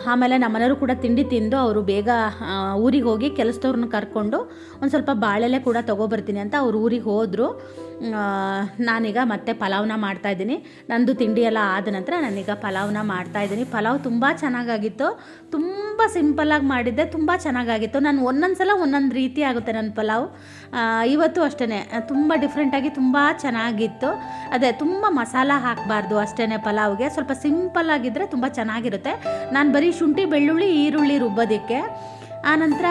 ಆಮೇಲೆ ನಮ್ಮನೆಯವರು ಕೂಡ ತಿಂಡಿ ತಿಂದು ಅವರು ಬೇಗ ಊರಿಗೆ ಹೋಗಿ ಕೆಲಸದವ್ರನ್ನ ಕರ್ಕೊಂಡು ಒಂದು ಸ್ವಲ್ಪ ಬಾಳೆಲೆ ಕೂಡ ತೊಗೊಬರ್ತೀನಿ ಅಂತ ಅವ್ರು ಊರಿಗೆ ಹೋದರು. ನಾನೀಗ ಮತ್ತೆ ಪಲಾವ್ನ ಮಾಡ್ತಾಯಿದ್ದೀನಿ ನಂದು ತಿಂಡಿ ಎಲ್ಲ ಆದ ನಂತರ ನಾನೀಗ ಪಲಾವ್ನ ಮಾಡ್ತಾಯಿದ್ದೀನಿ ಪಲಾವ್ ತುಂಬ ಚೆನ್ನಾಗಾಗಿತ್ತು. ತುಂಬ ಸಿಂಪಲ್ಲಾಗಿ ಮಾಡಿದ್ದೆ. ತುಂಬ ಚೆನ್ನಾಗಾಗಿತ್ತು. ನಾನು ಒಂದೊಂದು ಸಲ ಒಂದೊಂದು ರೀತಿ ಆಗುತ್ತೆ ನನ್ನ ಪಲಾವ್. ಇವತ್ತು ಅಷ್ಟೇ ತುಂಬ ಡಿಫ್ರೆಂಟಾಗಿ ತುಂಬ ಚೆನ್ನಾಗಿತ್ತು. ಅದೇ, ತುಂಬ ಮಸಾಲ ಹಾಕಬಾರ್ದು ಅಷ್ಟೇ ಪಲಾವ್ಗೆ. ಸ್ವಲ್ಪ ಸಿಂಪಲ್ ಆಗಿದ್ದರೆ ತುಂಬ ಚೆನ್ನಾಗಿರುತ್ತೆ. ನಾನು ಬರೀ ಶುಂಠಿ, ಬೆಳ್ಳುಳ್ಳಿ, ಈರುಳ್ಳಿ ರುಬ್ಬೋದಕ್ಕೆ. ಆನಂತರ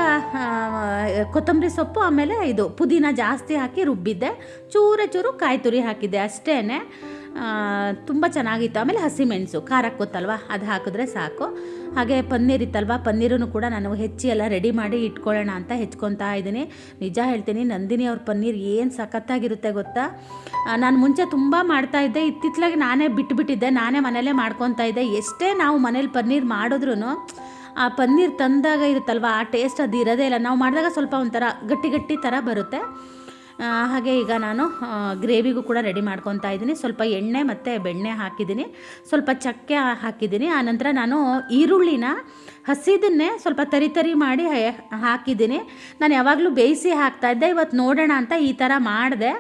ಕೊತ್ತಂಬರಿ ಸೊಪ್ಪು, ಆಮೇಲೆ ಇದು ಪುದೀನ ಜಾಸ್ತಿ ಹಾಕಿ ರುಬ್ಬಿದ್ದೆ. ಚೂರೆ ಚೂರು ಕಾಯಿ ತುರಿ ಹಾಕಿದ್ದೆ ಅಷ್ಟೇ ತುಂಬ ಚೆನ್ನಾಗಿತ್ತು. ಆಮೇಲೆ ಹಸಿಮೆಣಸು, ಖಾರ ಗೊತ್ತಲ್ವ ಅದು ಹಾಕಿದ್ರೆ ಸಾಕು. ಹಾಗೆ ಪನ್ನೀರ್ ಇತ್ತಲ್ವ ಪನ್ನೀರನ್ನು ಕೂಡ ನಾನು ಹೆಚ್ಚಿ ಎಲ್ಲ ರೆಡಿ ಮಾಡಿ ಇಟ್ಕೊಳ್ಳೋಣ ಅಂತ ಹೆಚ್ಕೊತಾ ಇದ್ದೀನಿ. ನಿಜ ಹೇಳ್ತೀನಿ, ನಂದಿನಿ ಅವ್ರ ಪನ್ನೀರ್ ಏನು ಸಖತ್ತಾಗಿರುತ್ತೆ ಗೊತ್ತಾ? ನಾನು ಮುಂಚೆ ತುಂಬ ಮಾಡ್ತಾಯಿದ್ದೆ ಇತ್ತಿತ್ತಲಾಗಿ ನಾನೇ ಬಿಟ್ಟುಬಿಟ್ಟಿದ್ದೆ ನಾನೇ ಮನೇಲೇ ಮಾಡ್ಕೊತಾ ಇದ್ದೆ. ಎಷ್ಟೇ ನಾವು ಮನೇಲಿ ಪನ್ನೀರ್ ಮಾಡಿದ್ರೂ ಆ ಪನ್ನೀರ್ ತಂದಾಗ ಇರುತ್ತಲ್ವ, ಆ ಟೇಸ್ಟ್ ಅದು ಇರೋದೇ ಇಲ್ಲ. ನಾವು ಮಾಡಿದಾಗ ಸ್ವಲ್ಪ ಒಂಥರ ಗಟ್ಟಿ ಗಟ್ಟಿ ಥರ ಬರುತ್ತೆ. ಹಾಗೆ ಈಗ ನಾನು ಗ್ರೇವಿಗೂ ಕೂಡ ರೆಡಿ ಮಾಡ್ಕೊತಾ ಇದ್ದೀನಿ. ಸ್ವಲ್ಪ ಎಣ್ಣೆ ಮತ್ತು ಬೆಣ್ಣೆ ಹಾಕಿದ್ದೀನಿ. ಸ್ವಲ್ಪ ಚಕ್ಕೆ ಹಾಕಿದ್ದೀನಿ. ಆನಂತರ ನಾನು ಈರುಳ್ಳಿನ ಹಸಿದನ್ನೇ ಸ್ವಲ್ಪ ತರಿ ತರಿ ಮಾಡಿ ಹಾಕಿದ್ದೀನಿ. ನಾನು ಯಾವಾಗಲೂ ಬೇಯಿಸಿ ಹಾಕ್ತಾಯಿದ್ದೆ ಇವತ್ತು ನೋಡೋಣ ಅಂತ ಈ ಥರ ಮಾಡಿದೆ.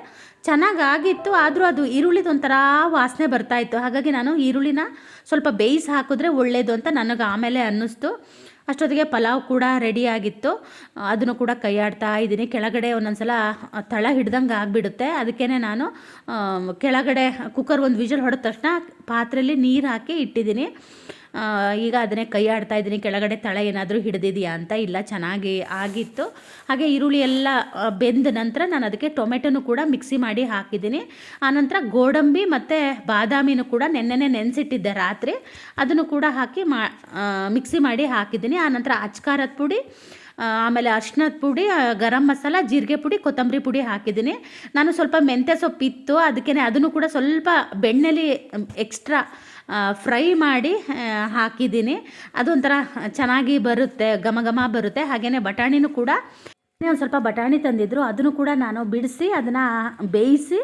ಚೆನ್ನಾಗಾಗಿತ್ತು, ಆದರೂ ಅದು ಈರುಳ್ಳಿದು ಒಂಥರ ವಾಸನೆ ಬರ್ತಾಯಿತ್ತು ಹಾಗಾಗಿ ನಾನು ಈರುಳ್ಳಿನ ಸ್ವಲ್ಪ ಬೇಯಿಸಿ ಹಾಕಿದ್ರೆ ಒಳ್ಳೆಯದು ಅಂತ ನನಗೆ ಆಮೇಲೆ ಅನ್ನಿಸ್ತು. ಅಷ್ಟೊತ್ತಿಗೆ ಪಲಾವ್ ಕೂಡ ರೆಡಿಯಾಗಿತ್ತು ಅದನ್ನು ಕೂಡ ಕೈಯಾಡ್ತಾ ಇದ್ದೀನಿ. ಕೆಳಗಡೆ ಒಂದೊಂದು ಸಲ ತಳ ಹಿಡ್ದಂಗೆ ಆಗಿಬಿಡುತ್ತೆ. ಅದಕ್ಕೇ ನಾನು ಕೆಳಗಡೆ ಕುಕ್ಕರ್ ಒಂದು ವಿಜಲ್ ಹೊಡೆದ ತಕ್ಷಣ ಪಾತ್ರೆಯಲ್ಲಿ ನೀರು ಹಾಕಿ ಇಟ್ಟಿದ್ದೀನಿ. ಈಗ ಅದನ್ನೇ ಕೈ ಆಡ್ತಾ ಇದ್ದೀನಿ, ಕೆಳಗಡೆ ತಳ ಏನಾದರೂ ಹಿಡಿದಿದೆಯಾ ಅಂತ. ಇಲ್ಲ, ಚೆನ್ನಾಗಿ ಆಗಿತ್ತು. ಹಾಗೆ ಈರುಳ್ಳಿ ಎಲ್ಲ ಬೆಂದ ನಂತರ ನಾನು ಅದಕ್ಕೆ ಟೊಮೆಟೊನು ಕೂಡ ಮಿಕ್ಸಿ ಮಾಡಿ ಹಾಕಿದ್ದೀನಿ. ಆನಂತರ ಗೋಡಂಬಿ ಮತ್ತು ಬಾದಾಮಿನೂ ಕೂಡ ನೆನ್ನೆನೆ ನೆನೆಸಿಟ್ಟಿದ್ದೆ ರಾತ್ರಿ. ಅದನ್ನು ಕೂಡ ಹಾಕಿ ಮಾ ಮಿಕ್ಸಿ ಮಾಡಿ ಹಾಕಿದ್ದೀನಿ. ಆನಂತರ ಅಚ್ಕಾರದ ಪುಡಿ ಆಮೇಲೆ ಅರ್ಶಿನದ ಪುಡಿ ಗರಂ ಮಸಾಲ, ಜೀರಿಗೆ ಪುಡಿ, ಕೊತ್ತಂಬರಿ ಪುಡಿ ಹಾಕಿದ್ದೀನಿ. ನಾನು ಸ್ವಲ್ಪ ಮೆಂತ್ಯ ಸೊಪ್ಪು ಇತ್ತು ಅದಕ್ಕೆ ಅದನ್ನು ಕೂಡ ಸ್ವಲ್ಪ ಬೆಣ್ಣೆಲಿ, ಎಕ್ಸ್ಟ್ರಾ ಫ್ರೈ ಮಾಡಿ ಹಾಕಿದ್ದೀನಿ. ಅದೊಂಥರ ಚೆನ್ನಾಗಿ ಬರುತ್ತೆ, ಘಮ ಘಮ ಬರುತ್ತೆ. ಹಾಗೆಯೇ ಬಟಾಣಿನೂ ಕೂಡ ಒಂದು ಸ್ವಲ್ಪ ಬಟಾಣಿ ತಂದಿದ್ರು, ಅದನ್ನು ಕೂಡ ನಾನು ಬಿಡಿಸಿ, ಅದನ್ನು ಬೇಯಿಸಿ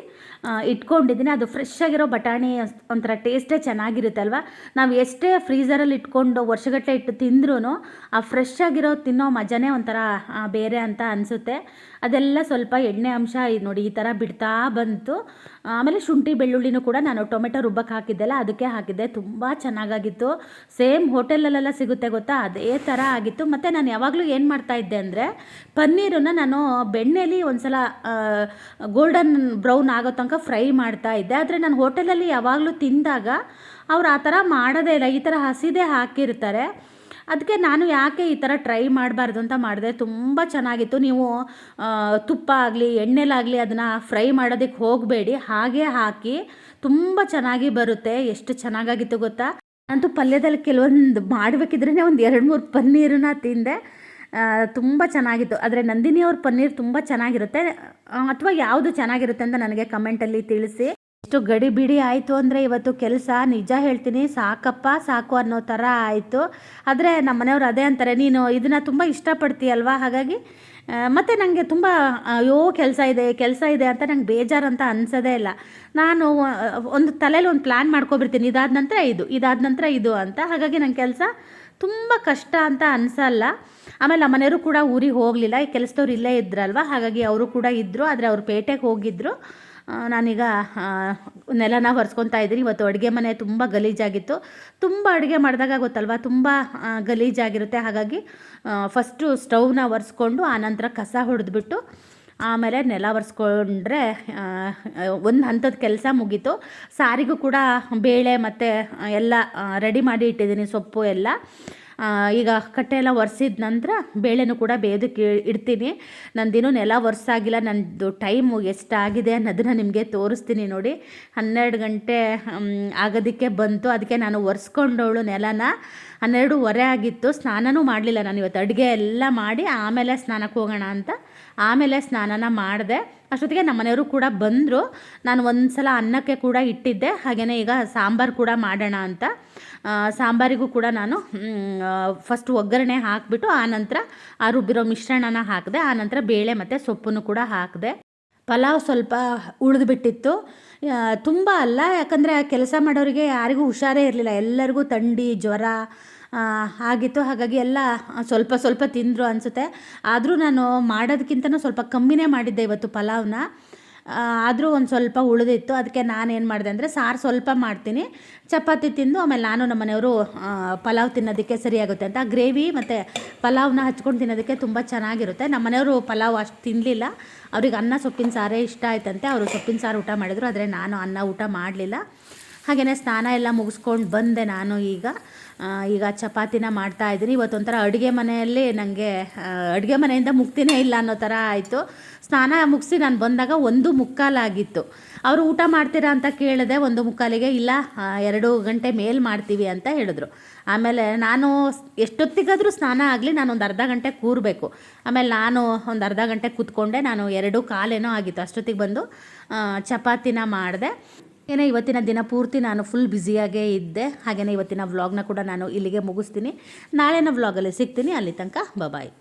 ಇಟ್ಕೊಂಡಿದ್ದೀನಿ. ಅದು ಫ್ರೆಶ್ ಆಗಿರೋ ಬಟಾಣಿ ಒಂಥರ ಟೇಸ್ಟೇ ಚೆನ್ನಾಗಿರುತ್ತೆ ಅಲ್ವಾ ನಾವು ಎಷ್ಟೇ ಫ್ರೀಸರಲ್ಲಿ ಇಟ್ಕೊಂಡು ವರ್ಷಗಟ್ಟಲೆ ಇಟ್ಟು ತಿಂದ್ರೂ ಆ ಫ್ರೆಶ್ ಆಗಿರೋ ತಿನ್ನೋ ಮಜಾನೇ ಒಂಥರ ಬೇರೆ ಅಂತ ಅನಿಸುತ್ತೆ. ಅದೆಲ್ಲ ಸ್ವಲ್ಪ ಎಣ್ಣೆ ಅಂಶ ಇದ್ ನೋಡಿ ಈ ಥರ ಬಿಡ್ತಾ ಬಂತು. ಆಮೇಲೆ ಶುಂಠಿ ಬೆಳ್ಳುಳ್ಳಿನೂ ಕೂಡ ನಾನು ಟೊಮೆಟೊ ರುಬ್ಬಕ್ಕೆ ಹಾಕಿದ್ದೆಲ್ಲ ಅದಕ್ಕೆ ಹಾಕಿದ್ದೆ. ತುಂಬ ಚೆನ್ನಾಗಾಗಿತ್ತು. ಸೇಮ್ ಹೋಟೆಲಲ್ಲೆಲ್ಲ ಸಿಗುತ್ತೆ ಗೊತ್ತಾ? ಅದೇ ಥರ ಆಗಿತ್ತು. ಮತ್ತು ನಾನು ಯಾವಾಗಲೂ ಏನು ಮಾಡ್ತಾ ಇದ್ದೆ ಅಂದರೆ ಪನ್ನೀರನ್ನು ನಾನು ಬೆಣ್ಣೆಲಿ ಒಂದ್ಸಲ ಗೋಲ್ಡನ್ ಬ್ರೌನ್ ಆಗೋ ತನಕ ಫ್ರೈ ಮಾಡ್ತಾ ಇದ್ದೆ. ಆದರೆ ನಾನು ಹೋಟೆಲಲ್ಲಿ ಯಾವಾಗಲೂ ತಿಂದಾಗ ಅವ್ರು ಆ ಥರ ಮಾಡೋದೇ ಇಲ್ಲ. ಈ ಥರ ಹಸಿದೇ ಹಾಕಿರ್ತಾರೆ. ಅದಕ್ಕೆ ನಾನು ಯಾಕೆ ಈ ಥರ ಟ್ರೈ ಮಾಡಬಾರ್ದು ಅಂತ ಮಾಡಿದೆ. ತುಂಬ ಚೆನ್ನಾಗಿತ್ತು. ನೀವು ತುಪ್ಪ ಆಗಲಿ ಎಣ್ಣೆಲಾಗಲಿ ಅದನ್ನು ಫ್ರೈ ಮಾಡೋದಕ್ಕೆ ಹೋಗಬೇಡಿ. ಹಾಗೆ ಹಾಕಿ ತುಂಬ ಚೆನ್ನಾಗಿ ಬರುತ್ತೆ. ಎಷ್ಟು ಚೆನ್ನಾಗಾಗಿತ್ತು ಗೊತ್ತಾ? ಅಂತೂ ಪಲ್ಯದಲ್ಲಿ ಕೆಲವೊಂದು ಮಾಡಬೇಕಿದ್ರೇ ಒಂದು ಎರಡು ಮೂರು ಪನ್ನೀರನ್ನ ತಿಂದೆ. ತುಂಬ ಚೆನ್ನಾಗಿತ್ತು. ಆದರೆ ನಂದಿನಿ ಅವ್ರ ಪನ್ನೀರ್ ತುಂಬ ಚೆನ್ನಾಗಿರುತ್ತೆ. ಅಥವಾ ಯಾವುದು ಚೆನ್ನಾಗಿರುತ್ತೆ ಅಂತ ನನಗೆ ಕಮೆಂಟಲ್ಲಿ ತಿಳಿಸಿ. ಇಷ್ಟು ಗಡಿ ಬಿಡಿ ಆಯಿತು ಅಂದರೆ ಇವತ್ತು ಕೆಲಸ, ನಿಜ ಹೇಳ್ತೀನಿ, ಸಾಕಪ್ಪ, ಸಾಕು ಅನ್ನೋ ಥರ ಆಯಿತು. ಆದರೆ ನಮ್ಮ ಮನೆಯವ್ರು ಅದೇ ಅಂತಾರೆ, ನೀನು ಇದನ್ನು ತುಂಬ ಇಷ್ಟಪಡ್ತೀಯಲ್ವಾ? ಹಾಗಾಗಿ ಮತ್ತು ನನಗೆ ತುಂಬ, ಅಯ್ಯೋ, ಕೆಲಸ ಇದೆ ಕೆಲಸ ಇದೆ ಅಂತ ನಂಗೆ ಬೇಜಾರು ಅಂತ ಅನ್ಸೋದೇ ಇಲ್ಲ. ನಾನು ಒಂದು ತಲೆಯಲ್ಲಿ ಒಂದು ಪ್ಲ್ಯಾನ್ ಮಾಡ್ಕೊಬಿಡ್ತೀನಿ, ಇದಾದ ನಂತರ ಇದು, ಇದಾದ ನಂತರ ಇದು ಅಂತ. ಹಾಗಾಗಿ ನನ್ನ ಕೆಲಸ ತುಂಬ ಕಷ್ಟ ಅಂತ ಅನಿಸಲ್ಲ. ಆಮೇಲೆ ಮನೆಯವರು ಕೂಡ ಊರಿಗೆ ಹೋಗಲಿಲ್ಲ, ಈ ಕೆಲಸದವ್ರು ಇಲ್ಲೇ ಇದ್ರಲ್ವ? ಹಾಗಾಗಿ ಅವರು ಕೂಡ ಇದ್ದರು ಆದರೆ ಅವರು ಪೇಟೆಗೆ ಹೋಗಿದ್ದರು ನಾನೀಗ ನೆಲನ ಒರೆಸ್ಕೊತಾ ಇದ್ದೀನಿ. ಇವತ್ತು ಅಡುಗೆ ಮನೆ ತುಂಬ ಗಲೀಜಾಗಿತ್ತು. ತುಂಬ ಅಡುಗೆ ಮಾಡಿದಾಗ ಗೊತ್ತಲ್ವ, ತುಂಬ ಗಲೀಜಾಗಿರುತ್ತೆ. ಹಾಗಾಗಿ ಫಸ್ಟು ಸ್ಟವ್ನ ಒರೆಸ್ಕೊಂಡು ಆನಂತರ ಕಸ ಹೊಡೆದ್ಬಿಟ್ಟು, ಆಮೇಲೆ ನೆಲ ಒರೆಸ್ಕೊಂಡ್ರೆ ಒಂದು ಹಂತದ ಕೆಲಸ ಮುಗೀತು. ಸಾರಿಗೂ ಕೂಡ ಬೇಳೆ ಮತ್ತು ಎಲ್ಲ ರೆಡಿ ಮಾಡಿ ಇಟ್ಟಿದ್ದೀನಿ, ಸೊಪ್ಪು ಎಲ್ಲ. ಈಗ ಕಟ್ಟೆ ಎಲ್ಲ ಒರೆಸಿದ ನಂತರ ಬೇಳೆನೂ ಕೂಡ ಬೇದಕ್ಕೆ ಇಡ್ತೀನಿ. ನಂದಿನ್ನೂ ನೆಲ ಒರೆಸಾಗಿಲ್ಲ ನನ್ನದು ಟೈಮು ಎಷ್ಟಾಗಿದೆ ಅನ್ನೋದನ್ನ ನಿಮಗೆ ತೋರಿಸ್ತೀನಿ ನೋಡಿ. ಹನ್ನೆರಡು ಗಂಟೆ ಆಗೋದಕ್ಕೆ ಬಂತು, ಅದಕ್ಕೆ ನಾನು ಒರೆಸ್ಕೊಂಡವಳು ನೆಲನ. ಹನ್ನೆರಡೂವರೆ ಆಗಿತ್ತು, ಸ್ನಾನನೂ ಮಾಡಲಿಲ್ಲ ನಾನು ಇವತ್ತು. ಅಡುಗೆ ಎಲ್ಲ ಮಾಡಿ ಆಮೇಲೆ ಸ್ನಾನಕ್ಕೆ ಹೋಗೋಣ ಅಂತ ಆಮೇಲೆ ಸ್ನಾನನ ಮಾಡಿದೆ. ಅಷ್ಟೊತ್ತಿಗೆ ನಮ್ಮ ಮನೆಯವರು ಕೂಡ ಬಂದರು. ನಾನು ಒಂದು ಸಲ ಅನ್ನಕ್ಕೆ ಕೂಡ ಇಟ್ಟಿದ್ದೆ ಹಾಗೆಯೇ ಈಗ ಸಾಂಬಾರು ಕೂಡ ಮಾಡೋಣ ಅಂತ. ಸಾಂಬಾರಿಗೂ ಕೂಡ ನಾನು ಫಸ್ಟ್ ಒಗ್ಗರಣೆ ಹಾಕಿಬಿಟ್ಟು ಆನಂತರ ಆ ರುಬ್ಬಿರೋ ಮಿಶ್ರಣನ ಹಾಕಿದೆ ಆನಂತರ ಬೇಳೆ ಮತ್ತು ಸೊಪ್ಪನ್ನು ಕೂಡ ಹಾಕಿದೆ. ಪಲಾವ್ ಸ್ವಲ್ಪ ಉಳಿದುಬಿಟ್ಟಿತ್ತು. ತುಂಬ ಅಲ್ಲ, ಯಾಕಂದರೆ ಕೆಲಸ ಮಾಡೋರಿಗೆ ಯಾರಿಗೂ ಹುಷಾರೇ ಇರಲಿಲ್ಲ. ಎಲ್ಲರಿಗೂ ಥಂಡಿ, ಜ್ವರ ಆಗಿತ್ತು. ಹಾಗಾಗಿ ಎಲ್ಲ ಸ್ವಲ್ಪ ಸ್ವಲ್ಪ ತಿಂದರು ಅನಿಸುತ್ತೆ. ಆದರೂ ನಾನು ಮಾಡೋದಕ್ಕಿಂತನೂ ಸ್ವಲ್ಪ ಕಮ್ಮಿನೇ ಮಾಡಿದ್ದೆ ಇವತ್ತು ಪಲಾವ್ನ. ಆದರೂ ಒಂದು ಸ್ವಲ್ಪ ಉಳಿದಿತ್ತು. ಅದಕ್ಕೆ ನಾನು ಏನು ಮಾಡಿದೆ ಅಂದರೆ ಸಾರು ಸ್ವಲ್ಪ ಮಾಡ್ತೀನಿ. ಚಪಾತಿ ತಿಂದು ಆಮೇಲೆ ನಾನು ನಮ್ಮ ಮನೆಯವರು ಪಲಾವ್ ತಿನ್ನೋದಕ್ಕೆ ಸರಿಯಾಗುತ್ತೆ ಅಂತ. ಗ್ರೇವಿ ಮತ್ತು ಪಲಾವ್ನ ಹಚ್ಕೊಂಡು ತಿನ್ನೋದಕ್ಕೆ ತುಂಬ ಚೆನ್ನಾಗಿರುತ್ತೆ. ನಮ್ಮ ಮನೆಯವರು ಪಲಾವ್ ಅಷ್ಟು ತಿನ್ನಲಿಲ್ಲ ಅವ್ರಿಗೆ ಅನ್ನ ಸೊಪ್ಪಿನ ಸಾರೇ ಇಷ್ಟ ಆಯ್ತಂತೆ. ಅವರು ಸೊಪ್ಪಿನ ಸಾರು ಊಟ ಮಾಡಿದರು. ಆದರೆ ನಾನು ಅನ್ನ ಊಟ ಮಾಡಲಿಲ್ಲ. ಹಾಗೆಯೇ ಸ್ನಾನ ಎಲ್ಲ ಮುಗಿಸ್ಕೊಂಡು ಬಂದೆ ನಾನು ಈಗ. ಈಗ ಚಪಾತಿನ ಮಾಡ್ತಾ ಇದ್ದೀನಿ. ಇವತ್ತೊಂಥರ ಅಡುಗೆ ಮನೆಯಲ್ಲಿ ನನಗೆ ಅಡುಗೆ ಮನೆಯಿಂದ ಮುಕ್ತಿನೇ ಇಲ್ಲ ಅನ್ನೋ ಥರ ಆಯಿತು. ಸ್ನಾನ ಮುಗಿಸಿ ನಾನು ಬಂದಾಗ ಒಂದು ಮುಕ್ಕಾಲಾಗಿತ್ತು ಅವರು ಊಟ ಮಾಡ್ತೀರಾ ಅಂತ ಕೇಳಿದೆ, ಒಂದು ಮುಕ್ಕಾಲಿಗೆ. ಇಲ್ಲ ಎರಡು ಗಂಟೆ ಮೇಲ್ ಮಾಡ್ತೀವಿ ಅಂತ ಹೇಳಿದ್ರು. ಆಮೇಲೆ ನಾನು ಎಷ್ಟೊತ್ತಿಗಾದರೂ ಸ್ನಾನ ಆಗಲಿ ನಾನು ಒಂದು ಅರ್ಧ ಗಂಟೆ ಕೂರಬೇಕು. ಆಮೇಲೆ ನಾನು ಒಂದು ಅರ್ಧ ಗಂಟೆ ಕೂತ್ಕೊಂಡೆ, ನಾನು ಎರಡು ಕಾಲೇನೋ ಆಗಿತ್ತು. ಅಷ್ಟೊತ್ತಿಗೆ ಬಂದು ಚಪಾತಿನ ಮಾಡಿದೆ. ಏನೋ ಇವತ್ತಿನ ದಿನ ಪೂರ್ತಿ ನಾನು ಫುಲ್ ಬ್ಯುಸಿಯಾಗೇ ಇದ್ದೆ. ಹಾಗೆಯೇ ಇವತ್ತಿನ ವ್ಲಾಗ್ನ ಕೂಡ ನಾನು ಇಲ್ಲಿಗೆ ಮುಗಿಸ್ತೀನಿ. ನಾಳೆನ ವ್ಲಾಗಲ್ಲಿ ಸಿಗ್ತೀನಿ. ಅಲ್ಲಿ ತನಕ ಬಾಯ್